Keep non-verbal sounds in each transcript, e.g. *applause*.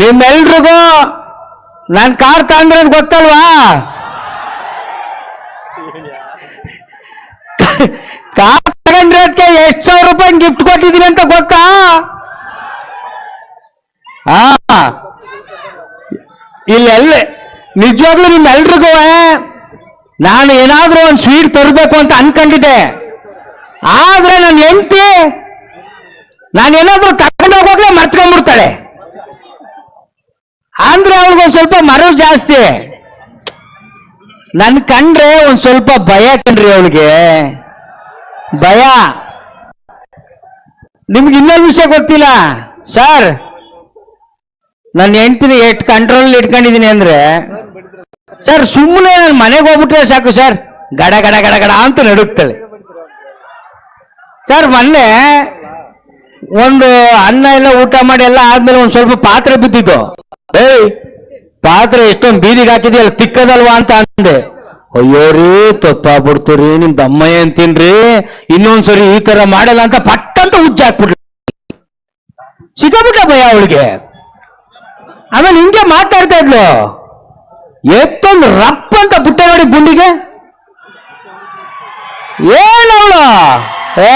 ನಿಮ್ಮೆಲ್ರಿಗೂ ನಾನು ಕಾರ್ ತಗೊಂಡಿರೋದು ಗೊತ್ತಲ್ವಾ? ಕಾರ್ ತಗೊಂಡ್ರದ್ಕೆ ಎಷ್ಟು ಸಾವಿರ ರೂಪಾಯಿ ಗಿಫ್ಟ್ ಕೊಟ್ಟಿದ್ದೀನಿ ಅಂತ ಗೊತ್ತಾ? ಹಾ. ಇಲ್ಲೆಲ್ಲ, ನಿಜವಾಗ್ಲೂ ನಿಮ್ಮೆಲ್ರಿಗೂ ನಾನು ಏನಾದರೂ ಒಂದು ಸ್ವೀಟ್ ತರಬೇಕು ಅಂತ ಅನ್ಕೊಂಡಿದ್ದೆ. ಆದ್ರೆ ನನ್ನ ಹೆಂಡತಿ, ನಾನು ಕರ್ಕೊಂಡು ಹೋಗೋಗ್ಲೇ ಮರ್ತ್ಕೊಂಡ್ಬಿಡ್ತಾಳೆ. ಅಂದ್ರೆ ಅವ್ರಿಗೊಂದ್ ಸ್ವಲ್ಪ ಮರು ಜಾಸ್ತಿ. ನನ್ ಕಂಡ್ರೆ ಒಂದ್ ಸ್ವಲ್ಪ ಭಯ ಕಣ್ರಿ ಅವಳಿಗೆ. ಭಯ. ನಿಮ್ಗೆ ಇನ್ನೊಂದು ವಿಷಯ ಗೊತ್ತಿಲ್ಲ? ಸರ್ ನನ್ನ ಹೆಂಡ್ತಿನ ಎಷ್ಟು ಕಂಟ್ರೋಲ್ ಇಟ್ಕೊಂಡಿದ್ದೀನಿ ಅಂದ್ರೆ, ಸರ್ ಸುಮ್ಮನೆ ನಾನು ಮನೆಗೆ ಹೋಗ್ಬಿಟ್ರೆ ಸಾಕು ಸರ್. ಗಡ ಗಡ ಗಡ ಗಡ ಅಂತ ನಡುಕ್ತಾಳೆ ಸರ್, ಮೊನ್ನೆ ಒಂದು ಅನ್ನ ಎಲ್ಲ ಊಟ ಮಾಡಿ ಎಲ್ಲ ಆದ್ಮೇಲೆ ಒಂದು ಸ್ವಲ್ಪ ಪಾತ್ರೆ ಬಿದ್ದಿದ್ದು. ಏಯ್, ಪಾತ್ರೆ ಎಷ್ಟೊಂದು ಬೀದಿಗೆ ಹಾಕಿದ್ಯಲ್ಲ, ತಿಕ್ಕದಲ್ವಾ ಅಂತ ಅಂದೆ. ಅಯ್ಯೋ ರೀ, ತಪ್ಪಾಗ್ಬಿಡ್ತು ರೀ ನಿಮ್ ದಮ್ಮಯ್ಯ ಅಂತೀನ್ರಿ. ಇನ್ನೊಂದ್ಸರಿ ಈ ತರ ಮಾಡಲ್ಲ ಅಂತ ಪಟ್ಟಂತ ಹುಚ್ಚ ಹಾಕ್ಬಿಟ್ರು ಸಿಕ್ಕಾಬಿಟ್ಟ ಭಯ ಅವಳಿಗೆ. ಆಮೇಲೆ ಹಿಂಗೆ ಮಾತಾಡ್ತಾ ಇದ್ಲು. ಎತ್ತೊಂದು ರಪ್ಪ ಅಂತ ಪುಟ್ಟ ನೋಡಿ ಗುಂಡಿಗೆ. ಏನವಳು ಏ?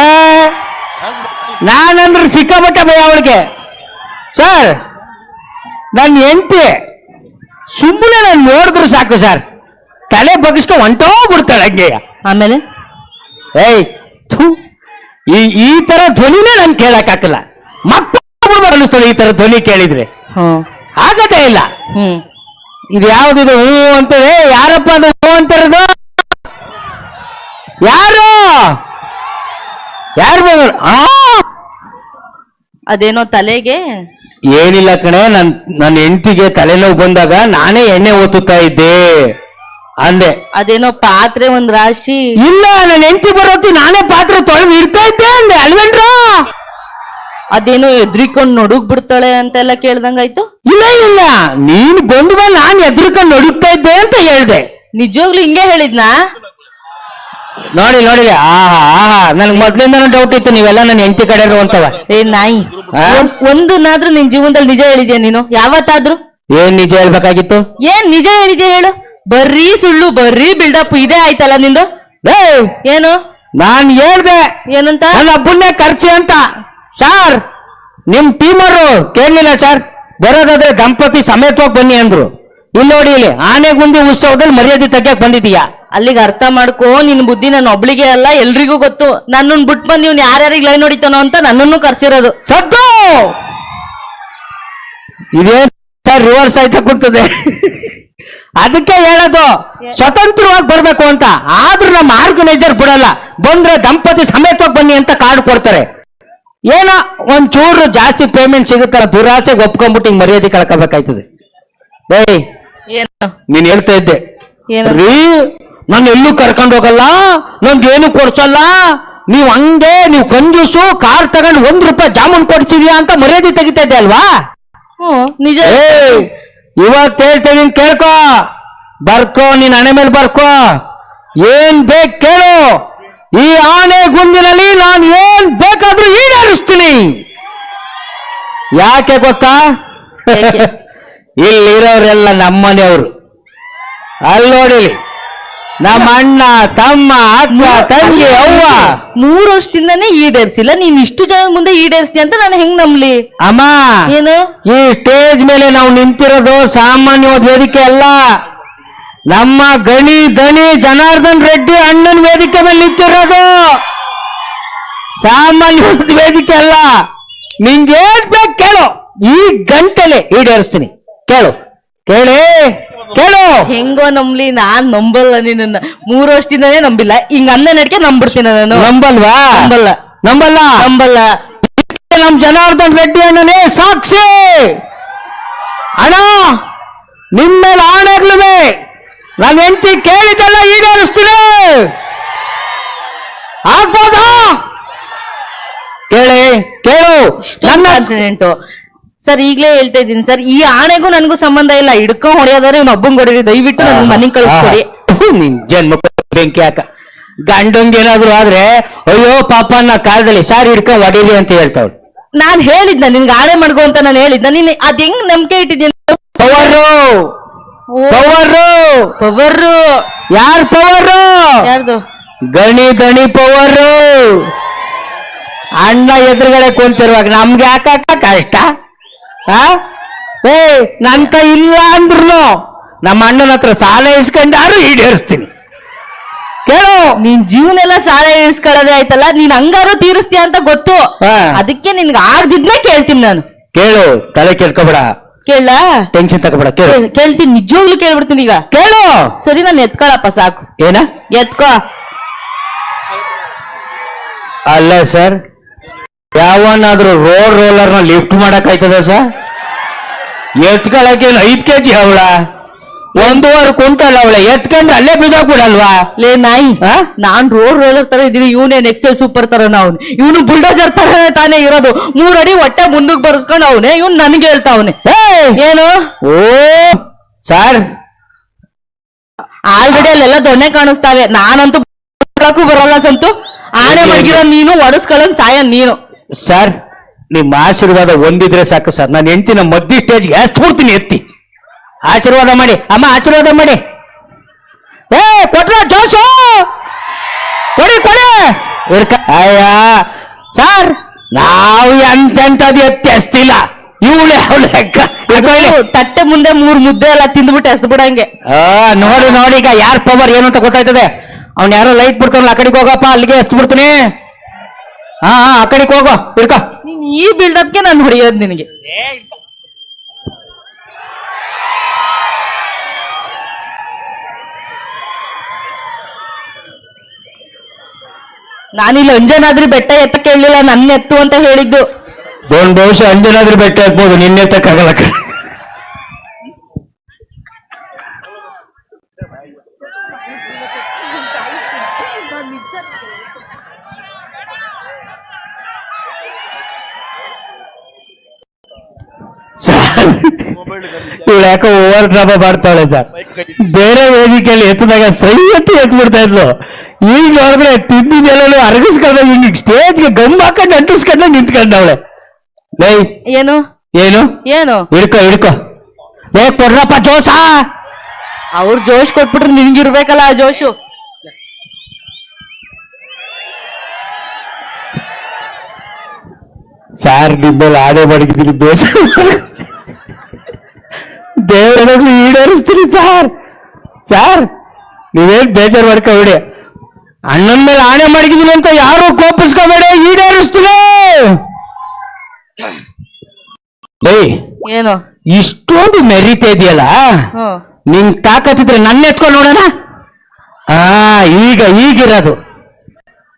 ನಾನಂದ್ರೆ ಸಿಕ್ಕಾಪಟ್ಟೆ ಭಯ ಅವಳಿಗೆ. ಸರ್ ನನ್ನ ಹೆಂಡತಿ ಸುಮ್ಮನೆ ನಾನು ನೋಡಿದ್ರು ಸಾಕು ಸರ್ ತಲೆ ಬಗ್ಗಿಸ್ಕೊಂಡು ಹೊಂಟೋ ಬಿಡ್ತಾಳೆ ಹಂಗೆ. ಆಮೇಲೆ? ಏಯ್ ಥೂ. ಈ ಈ ತರ ಧ್ವನಿನೇ ನಾನು ಕೇಳಕ್ಕಾಗಲ್ಲ ಮಕ್ಕಳು ಅನ್ನಿಸ್ತದೆ ಈ ತರ ಧ್ವನಿ ಕೇಳಿದ್ರೆ. ಹ್ಮ್. ಆಗದೇ ಇಲ್ಲ. ಹ್ಮ್. ಇದು ಯಾವ್ದಿದು ಹೂ ಅಂತದೆ ಯಾರಪ್ಪ ಅದು ಹೂ ಅಂತಾರದು? ಯಾರು? ಯಾರು ಬಂದ್ರು? ಆ ಅದೇನೋ ತಲೆಗೆ? ಏನಿಲ್ಲ ಕಣೆ ನನ್ ನನ್ನ ಹೆಂಡತಿಗೆ ತಲೆನೋವು ಬಂದಾಗ ನಾನೇ ಎಣ್ಣೆ ಓತುತ್ತಾ ಇದ್ದೆ ಅಂದೆ. ಅದೇನೋ ಪಾತ್ರೆ ಒಂದ್ ರಾಶಿ? ಇಲ್ಲ ನನ್ನ ಹೆಂಡತಿ ಬರೋತಿ ನಾನೇ ಪಾತ್ರೆ ತೊಳೆದು ಇಡ್ತಾ ಇದ್ದೆ ಅಂದೆ ಅಲ್ವೇನ್ರ? ಅದೇನೋ ಎದ್ರಿಕೊಂಡ್ ನಡುಗ್ ಬಿಡ್ತಾಳೆ ಅಂತೆಲ್ಲ ಕೇಳ್ದಂಗಾಯ್ತು ಇಲ್ಲ ಇಲ್ಲ ನೀನ್ ಬಂದ ಮೇಲೆ ನಾನು ನಡುಗ್ತಾ ನಡುಕ್ತಾ ಇದ್ದೆ ಅಂತ ಹೇಳ್ದೆ. ನಿಜವಾಗ್ಲೂ ಹಿಂಗೆ ಹೇಳಿದ್ನಾ? ನೋಡಿ ನೋಡಿ ಆಹಾ ಆಹಾ. ನನ್ಗೆ ಮೊದ್ಲಿಂದನೂ ಡೌಟ್ ಇತ್ತು ನೀವೆಲ್ಲ ನನ್ನ ಹೆಂಡತಿ ಕಡೆ ಅಂತವ ಏ ನಾಯಿ. ಆ? ಒಂದ್- ಒಂದನ್ನಾದ್ರೂ ನಿನ್ ಜೀವನದಲ್ಲಿ ನಿಜ ಹೇಳಿದ್ಯಾ ನೀನು? ಯಾವತ್ತಾದ್ರೂ? ಏನ್ ನಿಜ ಹೇಳ್ಬೇಕಾಗಿತ್ತು? ಏನ್ ನಿಜ ಹೇಳಿದ್ಯಾ ಹೇಳು? ಬರ್ರೀ ಸುಳ್ಳು ಬರ್ರೀ ಬಿಲ್ಡಪ್ ಇದೇ ಆಯ್ತಲ್ಲ ನಿಂದು? ಏನು? ನಾನ್ ಹೇಳ್ದೆ. ಏನಂತ? ನನ್ನ ಪುಣ್ಯ ಖರ್ಚು ಅಂತ. ಸರ್ ನಿಮ್ ಟೀಮರು ಕೇಳಲಿಲ್ಲ ಸರ್. ಬರೋದಾದ್ರೆ ದಂಪತಿ ಸಮೇತವಾಗಿ ಬನ್ನಿ ಅಂದ್ರು. ಇಲ್ಲಿ ನೋಡಿ ಇಲ್ಲಿ ಆನೆಗುಂದಿ ಉತ್ಸವದಲ್ಲಿ ಮರ್ಯಾದೆ ತಗ್ಗಕ್ ಬಂದಿದೀಯಾ ಅಲ್ಲಿಗೆ ಅರ್ಥ ಮಾಡ್ಕೋ ನಿನ್ ಬುದ್ಧಿ ನನ್ನ ಒಬ್ಳಿಗೆ ಅಲ್ಲ ಎಲ್ರಿಗೂ ಗೊತ್ತು. ನನ್ನನ್ ಬಿಟ್ ಬಂದ್ ಇವ್ನು ಯಾರ್ಯಾರಿಗೆ ಲೈನ್ ಹೊಡಿತಾನೋ ಅಂತ ನನ್ನನ್ನು ಕರ್ಸಿರೋದು. ಸದ್ದು! ಇದೇ ರಿವರ್ಸ್ ಆಯ್ತಾ ಕೂತದೆ ಅದಕ್ಕೆ ಹೇಳೋದು ಸ್ವತಂತ್ರವಾಗಿ ಬರ್ಬೇಕು ಅಂತ. ಆದ್ರೂ ನಮ್ಮ ಆರ್ಗನೈಸರ್ ಬಿಡಲ್ಲ. ಬಂದ್ರೆ ದಂಪತಿ ಸಮೇತವಾಗಿ ಬನ್ನಿ ಅಂತ ಕಾರ್ಡ್ ಕೊಡ್ತಾರೆ. ಏನೋ ಒಂದ್ ಚೂರು ಜಾಸ್ತಿ ಪೇಮೆಂಟ್ ಸಿಗುತ್ತಲ್ಲ ದುರಾಸೆಗೆ ಒಪ್ಕೊಂಡ್ಬಿಟ್ಟು ಹಿಂಗ್ ಮರ್ಯಾದೆ ಕಳ್ಕೋಬೇಕಾಯ್ತದೆ. ಏಯ್ ಏನು? ನೀನ್ ಹೇಳ್ತಾ ಇದ್ದೆ. ಏನು? ರೀ ನಾನು ಎಲ್ಲೂ ಕರ್ಕೊಂಡು ಹೋಗಲ್ಲ ನಂಗೇನು ಕೊಡ್ಸಲ್ಲ? ನೀವ್ ಹಂಗೆ ನೀವು ಕಂಜೂಸು ಕಾರ್ ತಗೊಂಡು ಒಂದ್ ರೂಪಾಯಿ ಜಾಮೂನ್ ಕೊಡ್ಸಿದ್ಯಾ ಅಂತ ಮರ್ಯಾದೆ ತೆಗಿತಾ ಇದ್ದೆ ಅಲ್ವಾ? ಹ್ಮ್ ನಿಜ. ಏಯ್ ಇವತ್ತು ಹೇಳ್ತಾ ಇದೀನಿ ಕೇಳ್ಕೊ. ಬರ್ಕೋ ನೀನ್ ಹಣೆ ಮೇಲೆ ಬರ್ಕೋ. ಏನ್ ಬೇಕು ಕೇಳು. ಈ ಆನೆ ಗುಂಡಿನಲ್ಲಿ ನಾನು ಏನ್ ಬೇಕಾದ್ರೂ ಈಡೇರಿಸ್ತೀನಿ. ಯಾಕೆ ಗೊತ್ತಾ? ಯಾಕೆ? ಇಲ್ಲಿರೋರೆಲ್ಲ ನಮ್ಮನೆಯವರು. ಅಲ್ಲಿ ನೋಡಿ ನಮ್ಮ ಅಣ್ಣ ತಮ್ಮ ಅಕ್ಕ ತಂಗಿ ಅವ್ವ. ಮೂರು ವರ್ಷದಿಂದಾನೇ ಈಡೇರ್ಸಿಲ್ಲ. ನೀನ್ ಇಷ್ಟು ಜನ ಮುಂದೆ ಈಡೇರ್ಸ್ತಿ ಅಂತ ನಾನು ಹೆಂಗ್ ನಂಬ್ಲಿ? ಅಮ್ಮ ಏನು? ಈ ಸ್ಟೇಜ್ ಮೇಲೆ ನಾವು ನಿಂತಿರೋದು ಸಾಮಾನ್ಯವಾದ ವೇದಿಕೆ ಅಲ್ಲ. ನಮ್ಮ ಗಣಿ ಗಣಿ ಜನಾರ್ದನ್ ರೆಡ್ಡಿ ಅಣ್ಣನ ವೇದಿಕೆ ಮೇಲೆ ನಿಂತಿರೋದು. ಸಾಮಾನ್ಯವಾದ ವೇದಿಕೆ ಅಲ್ಲ. ನಿಂಗೆ ಏನ್ ಬೇಕು ಕೇಳು. ಈ ಗಂಟೆಲೆ ಈಡೇರಿಸ್ತೀನಿ. ಕೇಳು. ಕೇಳಿ. ಕೇಳು. ಹೆಂಗೋ ನಂಬ್ಲಿ ನಾನ್ ನಂಬಲ್ಲ ನಿನ್ನ ಮೂರು ವರ್ಷದಿಂದನೇ ನಂಬಿಲ್ಲ. ಹಿಂಗ ಅನ್ನ ನಡ್ಕೆ ನಂಬಿಡ್ತೀನಿ ನಾನು. ನಂಬಲ್ವಾ? ನಂಬಲ್ಲ. ನಂಬಲ್ಲ? ನಂಬಲ್ಲ. ನಮ್ ಜನಾರ್ದನ್ ರೆಡ್ಡಿ ಅಣ್ಣನೇ ಸಾಕ್ಷಿ. ಅಣ್ಣ ನಿಮ್ಮ ಮೇಲೆ ಆಣೆಗ್ಲುವೆ ನನ್ನ ಹೆಂಡತಿ ಕೇಳಿದ್ದೆಲ್ಲ ಈಡೇರಿಸ್ತೀನಿ. ಆಗ್ಬೋದಾ? ಕೇಳಿ. ಕೇಳು. ನನ್ನ ಸರ್ ಈಗ್ಲೇ ಹೇಳ್ತಾ ಇದ್ದೀನಿ ಸರ್ ಈ ಆಣೆಗೂ ನನಗೂ ಸಂಬಂಧ ಇಲ್ಲ. ಹಿಡ್ಕೊಂಡ್ ಹೊಡೆಯೋದಾದ್ರೆ ಇವ್ನ ಒಬ್ಬಂಗ್ ಹೊಡೆದ್ರಿ ದಯವಿಟ್ಟು ನನ್ ಮನೆಗ್ ಕಳಿಸ್ಕೊಡಿ. ನಿನ್ ಜನ್ಮ ಬೆಂಕಿ ಹಾಕ. ಗಂಡಂಗೇನಾದ್ರು ಆದ್ರೆ ಅಯ್ಯೋ ಪಾಪ ನಾ ಕಾಲದಲ್ಲಿ ಸಾರಿ ಹಿಡ್ಕೊಂಡ್ ಹೊಡೀರಿ ಅಂತ ಹೇಳ್ತಾವ್ ನಾನ್ ಹೇಳಿದ್ನ ನಿನ್ಗೆ ಆಣೆ ಮಾಡ್ಕೊ ಅಂತ ನಾನು ಹೇಳಿದ್ನ. ನೀನ್ ಅದ್ ಹೆಂಗ್ ನಂಬಿಕೆ ಇಟ್ಟಿದ್ದೀನಿ ಪವರು ಪವರು ಪವರು ಯಾರ್ ಪವರ್ ಗಣಿ ಗಣಿ ಪವರ್ ಪವರು ಅಣ್ಣ ಎದುರುಗಡೆ ಕುಂತಿರುವಾಗ ನಮ್ಗೆ ಯಾಕಕ್ಕ ಕಷ್ಟ? ಆ? ಏ ನಂತ ಇಲ್ಲ ಅಂದ್ರು ನಮ್ಮ ಅಣ್ಣನ ಹತ್ರ ಸಾಲ ಇಸ್ಕೊಂಡಾರು ಈಡೇರಿಸ್ತೀನಿ. ಕೇಳು. ನಿನ್ ಜೀವನ ಎಲ್ಲ ಸಾಲ ಇಳಿಸ್ಕೊಳ್ಳೋದೇ ಆಯ್ತಲ್ಲ ನೀನ್ ಹಂಗಾರು ತೀರಿಸ್ತೀಯ ಅಂತ ಗೊತ್ತು. ಹಾ. ಅದಕ್ಕೆ ನಿನ್ಗೆ ಆಗ್ದಿದ್ನೇ ಕೇಳ್ತೀನಿ ನಾನು. ಕೇಳು ತಲೆ ಕೇಳ್ಕೊಬೇಡ ಕೇಳ. ಟೆನ್ಷನ್ ತಗೋಬೇಡ ಕೇಳು ಕೇಳ್ತೀನಿ ನಿಜವಾಗ್ಲೂ ಕೇಳ್ಬಿಡ್ತೀನಿ ಈಗ. ಕೇಳು. ಸರಿ ನಾನು ಎತ್ಕೊಳಪ್ಪ ಸಾಕು. ಏನ? ಎತ್ಕೋ. ಅಲ್ಲ ಸರ್. ಯಾವನಾದ್ರೂ ರೋಡ್ ರೋಲರ್ನ ಲಿಫ್ಟ್ ಮಾಡಕ್ ಆಯ್ತದ ಸರ್ ಎತ್ಕೊಳಕ್ಕೆ ಐದ್ ಕೆಜಿ ಅವಳ? ಒಂದೂವರೆ ಕುಂಟಲ್ ಅವಳ. ಎತ್ಕೊಂಡ್ರೆ ಅಲ್ಲೇ ಬಿದ್ದೋಗ್ಬಿಡಲ್ವಾ? ಲೇ ನಾಯಿ ಆ? ನಾನ್ ರೋಡ್ ರೋಲರ್ ತರ ಇದೀನಿ ಇವನೇನ್ ಎಕ್ಸೆಲ್ ಸೂಪರ್ ತರ ಅವನು ಇವನು ಬುಲ್ಡೋಜರ್ ತರ ತಾನೇ ಇರೋದು. ಮೂರಡಿ ಅಡಿ ಹೊಟ್ಟೆ ಮುಂದಕ್ ಬರ್ಸ್ಕೊಂಡ್ ಅವನೇ ಇವ್ನು ನನ್ಗೆ ಹೇಳ್ತಾವನೆ ಏಯ್! ಏನು? ಓ! ಸರ್ ಆಲ್ರೆಡಿ ಅಲ್ಲೆಲ್ಲ ದೊಣ್ಣೆ ಕಾಣಿಸ್ತಾವೆ. ನಾನಂತೂ ಬರಲ್ಲ ಸಂತು. ಆನೆ ಮಡಗಿರೋ ನೀನು ಒಡಸ್ಕೊಳ್ಳೋನ್ ಸಾಯ ನೀನು. ಸರ್ ನಿಮ್ಮ ಆಶೀರ್ವಾದ ಒಂದಿದ್ರೆ ಸಾಕು ಸರ್. ನಾನು ಹೆಂಡ್ತಿನ ಮದ್ದಿ ಸ್ಟೇಜ್ಗೆ ಎಸ್ಬಿಡ್ತೀನಿ ಎತ್ತಿ. ಆಶೀರ್ವಾದ ಮಾಡಿ. ಅಮ್ಮ ಆಶೀರ್ವಾದ ಮಾಡಿ. ಏ ಕೊಟ್ರ ಜೋಸು ಕೊಡಿ ಕೊಡಿ! ಇರ್ಕ ಅಯ್ಯ ಸರ್ ನಾವು ಎಂತೆಂತದ್ದು ಎತ್ತಿ ಎಸ್ತಿಲ್ಲ. ಇವಳು ಯಾವ ಲೆಕ್ಕ ತಟ್ಟೆ ಮುಂದೆ ಮೂರು ಮುದ್ದೆ ಎಲ್ಲ ತಿಂದ್ಬಿಟ್ಟು ಎಸ್ ಬಿಡಂಗೆ ಆ, ನೋಡಿ ನೋಡಿ ಈಗ ಯಾರ್ ಪವರ್ ಏನು ಅಂತ ಗೊತ್ತಾಯ್ತದೆ? ಅವ್ನ ಯಾರೋ ಲೈಟ್ ಬಿಡ್ತಾನಲ್ಲ ಆ ಕಡೆಗೆ ಹೋಗಪ್ಪ ಅಲ್ಲಿಗೆ ಎಸ್ತ್ ಬಿಡ್ತೀನಿ ಹಾ ಹಾ ಆ ಕಡೆಗೆ ಹೋಗೋ ಹಿಡ್ಕೋ. ನೀನ್ ಈ ಬಿಲ್ಡಪ್ಗೆ ನಾನು ಹೊಡೆಯೋದು ನಿನಗೆ. ನಾನಿಲ್ಲಿ ಅಂಜನಾದ್ರಿ ಬೆಟ್ಟ ಎತ್ತ ಕೇಳಲಿಲ್ಲ ನನ್ನ ಎತ್ತು ಅಂತ ಹೇಳಿದ್ದು. ಬೋನ್ ಬಹುಶಃ ಅಂಜನಾದ್ರಿ ಬೆಟ್ಟ ಹಾಕ್ಬೋದು ನಿನ್ನೆ ಎತ್ತಕ್ಕಾಗಲ್ಲ ಕಣೆ. *laughs* ಇವಳು ಯಾಕೋ ಓವರ್ ಡ್ರಾಮಾ ಮಾಡ್ತಾಳೆ ಸರ್. ಬೇರೆ ವೇದಿಕೆಯಲ್ಲಿ ಎತ್ತದಾಗ ಸೈ ಎತ್ತಿ ಎತ್ ಬಿಡ್ತಾ ಇದ್ಲು. ಈಗ ನೋಡಿದ್ರೆ ತಿಂದಿದ್ದೆಲ್ಲ ಅರಗಿಸ್ಕೊಂಡ ಹಿಂಗ್ ಸ್ಟೇಜ್ಗೆ ಗಮ್ ಹಾಕೊಂಡು ಅಂಟಿಸ್ಕೊಂಡ ನಿಂತ್ಕೊಂಡವಳೆ ಲೈ ಏನು? ಏನು? ಏನು? ಹಿಡ್ಕೊ ಹಿಡ್ಕೋ. ಏ ಕೊಡ್ರಪ್ಪ ಜೋಸ ಅವ್ರು ಜೋಶ್ ಕೊಟ್ಬಿಟ್ರೆ ನಿನ್ಗಿರ್ಬೇಕಲ್ಲ ಆ ಜೋಶು. ಸಾರ್ ನಿಮ್ಮಲ್ಲಿ ಆಡೆ ಬಡಗಿದ್ದೀನಿ ಬೇಸರ. ದೇವರನ್ನು ಈಡೇರಿಸ್ತೀರಿ ಸಾರ್. ಸಾರ್ ನೀವೇನ್ ಬೇಜಾರು ಮಾಡ್ಕೋಬೇಡಿ. ಅಣ್ಣನ ಮೇಲೆ ಆಣೆ ಮಾಡಿದೀನಿ ಅಂತ ಯಾರು ಕೋಪಿಸ್ಕೋಬೇಡಿ ಈಡೇರಿಸ್ತೀನಿ. ಬೈ ಏನು? ಇಷ್ಟೊಂದು ಮೆರಿತಾ ಇದೆಯಲ್ಲ? ನಿನ್ ತಾಕತ್ತಿದ್ರೆ ನನ್ನ ಎತ್ಕೊಂಡು ನೋಡೋಣ? ಆ ಈಗ ಈಗಿರೋದು.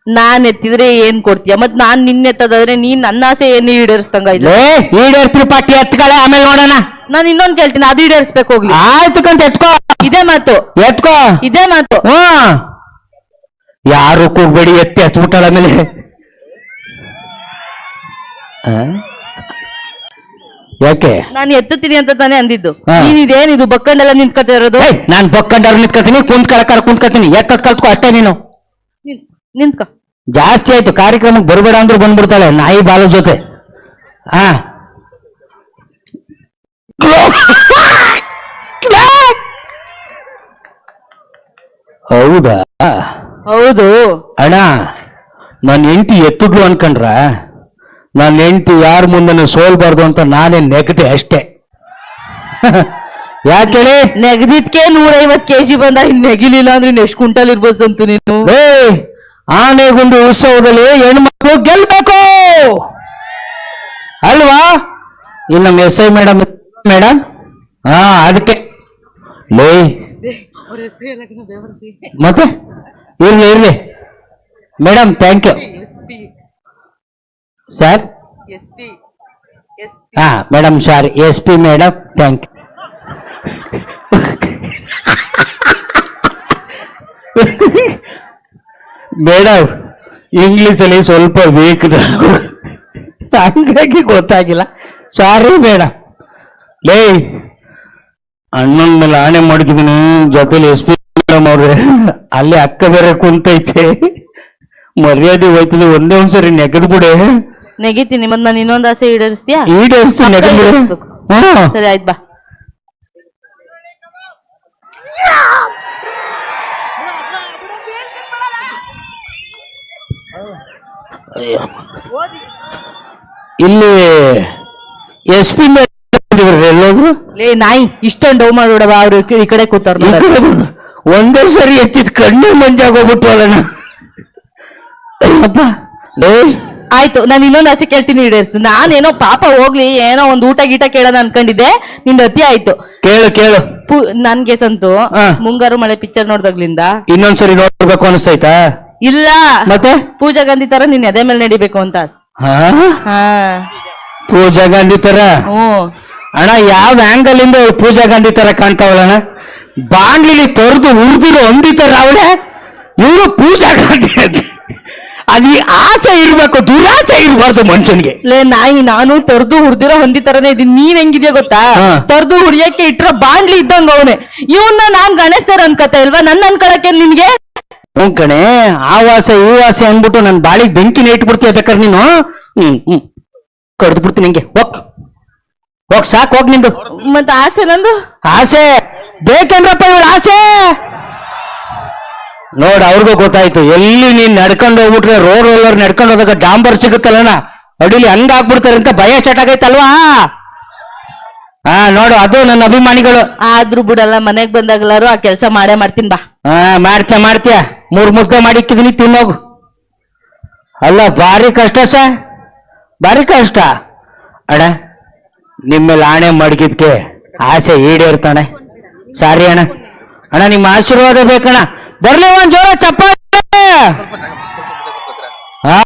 ನಾನ್ ಎತ್ತಿದ್ರೆ ಏನ್ ಕೊಡ್ತೀಯ? ಮತ್ ನಾನ್ ನಿನ್ನ ಎತ್ತದಾದ್ರೆ ನೀನ್ ನನ್ನ ಆಸೆ ಏನು ಈಡೇರಿಸ್ದಂಗ ಇಲ್ಲ ಲೇ ಈಡೇರ್ತೀನಿ ಪಾಟಿ ಎತ್ಕಳೆ ಆಮೇಲೆ ನೋಡೋಣ. ನಾನ್ ಇನ್ನೊಂದ್ ಕೇಳ್ತೀನಿ ಅದು ಈಡೇರಿಸ್ಬೇಕು ಹೋಗ್ಲಿ. ಆಯ್ತು ಕಂತ ಎತ್ಕೋ. ಇದೇ ಮಾತು. ಎತ್ಕೋ. ಇದೇ ಮಾತು. ಹ್ಮ್ ಯಾರು ಕೂಗ್ಬೇಡಿ ಎತ್ತಿ ಹಚ್ಬಿಟ್ಟಾಳ ಆಮೇಲೆ ಆ? ಯಾಕೆ? ನಾನು ಎತ್ತುತ್ತೀನಿ ಅಂತ ತಾನೇ ಅಂದಿದ್ದು. ಹಾ. ನೀನ್ ಇದೇನಿದು ಬಕ್ಕಂಡೆಲ್ಲ ನಿಂತ್ಕೊತಾ ಇರೋದು? ಏಯ್, ನಾನ್ ಬಕ್ಕಂಡವ್ರು ನಿಂತ್ಕೊತೀನಿ ಕುಂತ್ ಕಳಕಾರ ಕುಂತ್ಕೊತೀನಿ. ಎತ್ತ ಕಲ್ತ್ಕೊ ಅಷ್ಟೇ ನೀನು ನಿನ್- ನಿಂತ್ಕೊ. ಜಾಸ್ತಿ ಆಯ್ತು ಕಾರ್ಯಕ್ರಮಕ್ಕೆ ಬರಬೇಡ ಅಂದ್ರೆ ಬಂದ್ಬಿಡ್ತಾಳೆ ನಾಯಿ ಬಾಲ ಜೊತೆ. ಆ ಹೌದಾ? ಹೌದು. ಅಣ್ಣ ನನ್ನ ಹೆಂಡತಿ ಎತ್ತಿದ್ಲು ಅನ್ಕಂಡ್ರ ನನ್ನ ಹೆಂಡತಿ ಯಾರ ಮುಂದೆ ಸೋಲ್ಬಾರ್ದು ಅಂತ ನಾನೇ ನೆಗದೆ ಅಷ್ಟೇ. *laughs* ಯಾಕೇಳಿ ನೆಗದಿದ್ಕೆ ನೂರೈವತ್ ಕೆಜಿ ಬಂದ ನೆಗಿಲಿಲ್ಲ ಅಂದ್ರೆ ಎಷ್ಟು ಎಷ್ಟ್ ಕುಂಟಲ್ ಇರ್ಬೋದು ಸಂತು ನೀನು? ಆನೆಗುಂಡು ಉತ್ಸವದಲ್ಲಿ ಹೆಣ್ಮಕ್ಳು ಗೆಲ್ಬೇಕು. ಅಲ್ವಾ? ಇಲ್ಲಿ, ನಮ್ಮ ಎಸ್ ಐ ಮೇಡಮ್ ಮೇಡಮ್. ಹಾ, ಅದಕ್ಕೆ. ಲೇ. ಮತ್ತೆ? ಇರ್ಲಿ ಇರ್ಲಿ. ಮೇಡಮ್ ಥ್ಯಾಂಕ್ ಯು ಸರ್ ಹಾ, madam sir S P, madam thank you *laughs* madam ಇಂಗ್ಲಿಷಲ್ಲಿ ಸ್ವಲ್ಪ ವೀಕ್ ಹಂಗಾಗಿ ಗೊತ್ತಾಗಿಲ್ಲ. ಸಾರಿ ಬೇಡ. ಲೇ ಅಣ್ಣನ ಮೇಲೆ ಆಣೆ ಮಾಡ್ಕಿದ್ದೀನಿ ಜೊತೆಲಿ ಎಸ್ ಪಿ ಮೇಡಮ್ ಅವ್ರೆ. ಅಲ್ಲಿ ಅಕ್ಕ ಬೇರೆ ಕುಂತೈತೆ. ಮರ್ಯಾದೆ ಹೋಯ್ತದೆ ಒಂದೇ ಒಂದ್ಸರಿ ನೆಗದ್ ಬಿಡೆ ನೆಗಿತೀನಿ ಮತ್ ನಾನು ಇನ್ನೊಂದು ಆಸೆ ಈಡೇರಿಸ್ತೀಯಾ? ಈಡೇರಿಸ್ತೀನಿ. ಸರಿ ಆಯ್ತು ಬಾ. ಇಲ್ಲಿ ಎಸ್ ಪಿ ಎಲ್ಲೋದ್ರು? ಲೇ ನಾಯಿ ಇಷ್ಟೊಂದು ಡೌ ಮಾಡ್ಬಿಡವ ಅವ್ರು ಈ ಕಡೆ- ಈ ಕಡೆ ಕೂತಾರ. ಒಂದೇ ಸರಿ ಎತ್ತಿದ್ ಕಣ್ಣು ಮಂಜಾಗೋಗ್ಬಿಟ್ಟು ಅಲ್ಲ ಅಪ್ಪ. ಲೇ ಆಯ್ತು ನಾನು ಇನ್ನೊಂದು ಆಸೆ ಕೇಳ್ತೀನಿ ನಾನು ನಾನೇನೋ ಪಾಪ ಹೋಗ್ಲಿ ಏನೋ ಒಂದ್ ಊಟ ಗೀಟ ಕೇಳೋಣ ಅನ್ಕೊಂಡಿದ್ದೆ. ನಿಂದ ಅತಿ ಆಯ್ತು. ಕೇಳು ಕೇಳು. ಪು- ನನ್ಗೆ ಸಂತು ಹಾ. ಮುಂಗಾರು ಮಳೆ ಪಿಕ್ಚರ್ ನೋಡ್ದಾಗ್ಲಿಂದ. ಇನ್ನೊಂದ್ಸರಿ ನೋಡ್ಬೇಕು ಅನಿಸ್ತೈತಾ ಇಲ್ಲ. ಮತ್ತೆ? ಪೂಜಾ ಗಾಂಧಿ ತರ ನಿನ್ ಎದೆ ಮೇಲೆ ನಡಿಬೇಕು ಅಂತ. ಹಾ? ಹಾ. ಪೂಜಾ ಗಾಂಧಿ ತರ? ಹ್ಮ್ ಅಣ್ಣ ಯಾವ ಆಂಗಲ್ ಇಂದ ಅವ್ಳು ಪೂಜಾ ಗಾಂಧಿ ತರ ಕಾಣ್ತಾವಳಣ್ಣ ಬಾಂಡ್ಲಿಲಿ ತೊರೆದು ಉರ್ದಿರೋ ಅಂಬಿ ತರ ಅವಳೆ? ಇವರು ಪೂಜಾ ಗಾಂಧಿ ಅಂತ. ಅದು ಆಸೆ ಇರ್ಬೇಕು ದುರಾಸೆ ಇರಬಾರ್ದು ಮನುಷ್ಯನಿಗೆ. ಲೇ ನಾಯಿ ನಾನು ತೊರ್ದು ಹುಡ್ದಿರೋ ಹೊಂದಿ ತರನೇ ಇದೀನಿ. ನೀನ್ ಹೆಂಗಿದ್ಯಾ ಗೊತ್ತಾ? ಹಾ. ತೊರ್ದು ಹುಡಿಯಕ್ಕೆ ಇಟ್ರ ಬಾಂಡ್ಲಿ ಇದ್ದಂಗ ಅವನೇ. ಇವನ್ನ ನಾನ್ ಗಣೇಶ್ ಸರ್ ಅನ್ಕತ ಇಲ್ವಾ ನನ್ನ ಅನ್ಕೊಳಕ್ಕೆ ನಿನ್ಗೆ? ಹ್ಞೂ ಕಣೆ ಆ ವಾಸೆ ಈ ವಾಸೆ ಅಂದ್ಬಿಟ್ಟು ನನ್ನ ಬಾಳಿಗೆ ಬೆಂಕಿನ ಇಟ್ಬಿಡ್ತೀಯ ಬೇಕಾದ್ರೆ ನೀನು? ಹ್ಮ್ ಹ್ಮ್ ಕಡ್ದು ಬಿಡ್ತೀನಿ ಹಿಂಗೆ ಹೋಗ್. ಹೋಗ್ ಸಾಕು ಹೋಗ್ ನಿಂದು. ಮತ್ತ ಆಸೆ ನಂದು? ಆಸೆ? ಬೇಕೇನ್ರಪ್ಪ ಇವ್ರ ಆಸೆ? ನೋಡ್ ಅವ್ರಿಗೂ ಗೊತ್ತಾಯ್ತು. ಎಲ್ಲಿ ನೀನ್ ನಡ್ಕೊಂಡು ಹೋಗ್ಬಿಟ್ರೆ ರೋಡ್ ರೋಲರ್ ನಡ್ಕೊಂಡು ಹೋದಾಗ ಡಾಂಬರ್ ಸಿಗುತ್ತಲ್ಲಣ್ಣ ಅಡಿಲಿ ಹಂಗ ಹಾಕ್ಬಿಡ್ತಾರೆ ಅಂತ ಭಯ ಸ್ಟಾರ್ಟ್ ಆಗೈತಲ್ವಾ? ಹಾ ನೋಡು ಅದು ನನ್ನ ಅಭಿಮಾನಿಗಳು. ಆದ್ರೂ ಬಿಡಲ್ಲ ಮನೆಗೆ ಬಂದಾಗಲಾರು ಆ ಕೆಲಸ ಮಾಡೇ ಮಾಡ್ತೀನಿ ಬಾ. ಹಾ ಮಾಡ್ತೀಯ ಮಾಡ್ತೀಯ? ಮೂರ್ ಮುದ್ದೆ ಮಾಡಿಕ್ಕಿದೀನಿ ತಿನ್ನೋಗು. ಅಲ್ಲ ಭಾರಿ ಕಷ್ಟ ಸ. ಭಾರಿ ಕಷ್ಟ. ಅಣ್ಣ ನಿಮ್ಮೇಲೆ ಆಣೆ ಮಡಗಿದ್ಕೆ ಆಸೆ ಈಡೇರ್ತಾನೆ. ಸಾರಿ ಅಣ್ಣ. ಅಣ್ಣ ನಿಮ್ಮ ಆಶೀರ್ವಾದ ಬೇಕಣ್ಣ. ಬರ್ಲಿ ಒಂದ್ ಜೋರ ಚಪ್ಪಾಳೆ.